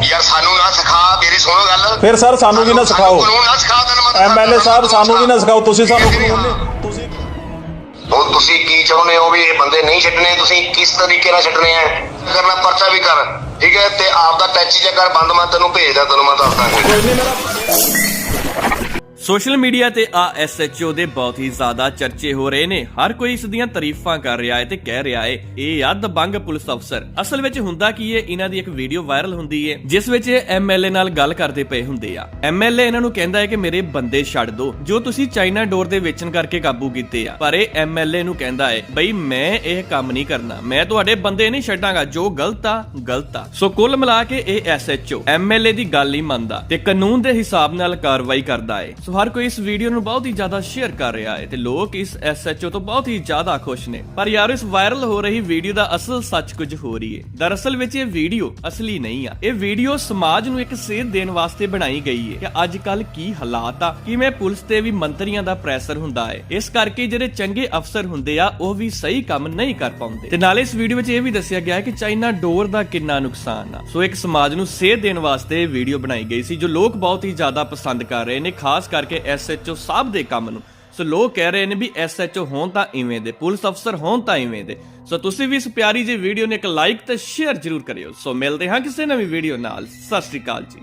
ਯਾਰ ਸਾਨੂੰ ਨਾ ਸਿਖਾ ਮੇਰੀ ਸੁਣੋ ਗੱਲ। ਫਿਰ ਸਰ ਸਾਨੂੰ ਵੀ ਨਾ ਸਾਨੂੰ ਸਿਖਾਓ। ਕਾਨੂੰਨ ਨਾ ਸਿਖਾ ਤੈਨੂੰ ਐਮਐਲਏ ਸਾਹਿਬ ਸਾਨੂੰ ਵੀ ਨਾ ਸਿਖਾਓ ਤੁਸੀਂ ਸਾਨੂੰ ਤੁਸੀਂ ਹੁਣ ਤੁਸੀਂ ਕੀ ਚਾਹੁੰਦੇ ਹੋ ਵੀ ਇਹ ਬੰਦੇ ਨਹੀਂ ਛੱਡਣੇ? ਤੁਸੀਂ ਕਿਸ ਤਰੀਕੇ ਨਾਲ ਛੱਡਣੇ ਆ? ਕਰਨਾ ਪਰਚਾ ਵੀ ਕਰ ਠੀਕ ਹੈ? ਤੇ ਆਪ ਦਾ ਟੈਚੀ ਜੇ ਕਰ ਬੰਦ ਮੈਂ ਤੈਨੂੰ ਭੇਜਦਾ ਤੈਨੂੰ ਮੈਂ ਦੱਸਦਾ। ਕੋਈ ਨਹੀਂ ਮੇਰਾ ਸੋਸ਼ਲ ਮੀਡੀਆ ਤੇ ਆ ਐਸਐਚਓ ਦੇ ਬਹੁਤ ਹੀ ਜ਼ਿਆਦਾ ਚਰਚੇ ਹੋ ਰਹੇ ਨੇ। ਹਰ ਕੋਈ ਇਸ ਦੀਆਂ ਤਾਰੀਫਾਂ ਕਰ ਰਿਹਾ ਹੈ ਤੇ ਕਹਿ ਰਿਹਾ ਹੈ, ਇਹ ਆ ਦਬੰਗ ਪੁਲਿਸ ਅਫਸਰ। ਅਸਲ ਵਿੱਚ ਹੁੰਦਾ ਕੀ ਹੈ, ਇਹਨਾਂ ਦੀ ਇੱਕ ਵੀਡੀਓ ਵਾਇਰਲ ਹੁੰਦੀ ਹੈ, ਜਿਸ ਵਿੱਚ ਇਹ ਐਮਐਲਏ ਨਾਲ ਗੱਲ ਕਰਦੇ ਪਏ ਹੁੰਦੇ ਆ। ਐਮਐਲਏ ਇਹਨਾਂ ਨੂੰ ਕਹਿੰਦਾ ਹੈ ਕਿ ਮੇਰੇ ਬੰਦੇ ਛੱਡ ਦਿਓ ਜੋ ਤੁਸੀਂ ਚਾਈਨਾ ਡੋਰ ਦੇ ਵੇਚਣ ਕਰਕੇ ਕਾਬੂ ਕੀਤੇ ਆ। ਪਰ ਇਹ ਐਮਐਲਏ ਨੂੰ ਕਹਿੰਦਾ ਹੈ, ਬਈ ਮੈਂ ਇਹ ਕੰਮ ਨਹੀਂ ਕਰਨਾ, ਮੈਂ ਤੁਹਾਡੇ ਬੰਦੇ ਨਹੀਂ ਛੱਡਾਂਗਾ, ਜੋ ਗਲਤ ਆ ਗਲਤ ਆ। ਸੋ ਕੁੱਲ ਮਿਲਾ ਕੇ ਇਹ ਐਸਐਚਓ ਐਮਐਲਏ ਦੀ ਗੱਲ ਨਹੀਂ ਮੰਨਦਾ ਤੇ ਕਾਨੂੰਨ ਦੇ ਹਿਸਾਬ ਨਾਲ ਕਾਰਵਾਈ ਕਰਦਾ ਹੈ। ਸੋ ਹਰ ਕੋਈ ਇਸ ਵੀਡੀਓ ਨੂੰ ਬਹੁਤ ਹੀ ਜ਼ਿਆਦਾ ਸ਼ੇਅਰ ਕਰ ਰਿਹਾ ਹੈ ਤੇ ਲੋਕ ਇਸ ਐਸਐਚਓ ਤੋਂ ਬਹੁਤ ਹੀ ਜ਼ਿਆਦਾ ਖੁਸ਼ ਨੇ। ਪਰ ਯਾਰ, ਇਸ ਵਾਇਰਲ ਹੋ ਰਹੀ ਵੀਡੀਓ ਦਾ ਅਸਲ ਸੱਚ ਕੁਝ ਹੋ ਰਹੀ ਹੈ। ਦਰਅਸਲ ਵਿੱਚ ਇਹ ਵੀਡੀਓ ਅਸਲੀ ਨਹੀਂ ਆ। ਇਹ ਵੀਡੀਓ ਸਮਾਜ ਨੂੰ ਇੱਕ ਸੇਧ ਦੇਣ ਵਾਸਤੇ ਬਣਾਈ ਗਈ ਹੈ ਕਿ ਅੱਜ ਕੱਲ ਕੀ ਹਾਲਾਤ ਆ, ਕਿਵੇਂ ਪੁਲਿਸ ਤੇ ਵੀ ਮੰਤਰੀਆਂ ਦਾ ਪ੍ਰੈਸ਼ਰ ਹੁੰਦਾ ਹੈ। ਇਸ ਕਰਕੇ ਜਿਹੜੇ ਚੰਗੇ ਅਫਸਰ ਹੁੰਦੇ ਆ, ਉਹ ਵੀ ਸਹੀ ਕੰਮ ਨਹੀਂ ਕਰ ਪਾਉਂਦੇ। ਤੇ ਨਾਲੇ ਇਸ ਵੀਡੀਓ ਵਿੱਚ ਇਹ ਵੀ ਦੱਸਿਆ ਗਿਆ ਹੈ ਕਿ ਚਾਈਨਾ ਡੋਰ ਦਾ ਕਿੰਨਾ ਨੁਕਸਾਨ ਆ। ਸੋ ਇੱਕ ਸਮਾਜ ਨੂੰ ਸੇਧ ਦੇਣ ਵਾਸਤੇ ਇਹ ਵੀਡੀਓ ਬਣਾਈ ਗਈ ਸੀ, ਜੋ ਲੋਕ ਬਹੁਤ ਹੀ ਜ਼ਿਆਦਾ ਪਸੰਦ ਕਰ ਰਹੇ ਨੇ, ਖਾਸ ਕਰਕੇ ਐਸਐਚਓ ਸਾਹਿਬ ਦੇ ਕੰਮ ਨੂੰ। ਸੋ ਲੋਕ ਕਹਿ ਰਹੇ ਨੇ ਵੀ ਐਸਐਚਓ ਹੋਣ ਤਾਂ ਇਵੇਂ ਦੇ, ਪੁਲਿਸ ਅਫਸਰ ਹੋਣ ਤਾਂ ਇਵੇਂ ਦੇ। ਸੋ ਤੁਸੀਂ ਵੀ ਇਸ ਪਿਆਰੀ ਜਿਹੀ ਵੀਡੀਓ ਨੂੰ ਇੱਕ ਲਾਈਕ ਤੇ ਸ਼ੇਅਰ ਜ਼ਰੂਰ ਕਰਿਓ। ਸੋ ਮਿਲਦੇ ਹਾਂ ਕਿਸੇ ਨਵੀਂ ਵੀਡੀਓ ਨਾਲ। ਸਤਿ ਸ਼੍ਰੀ ਅਕਾਲ ਜੀ।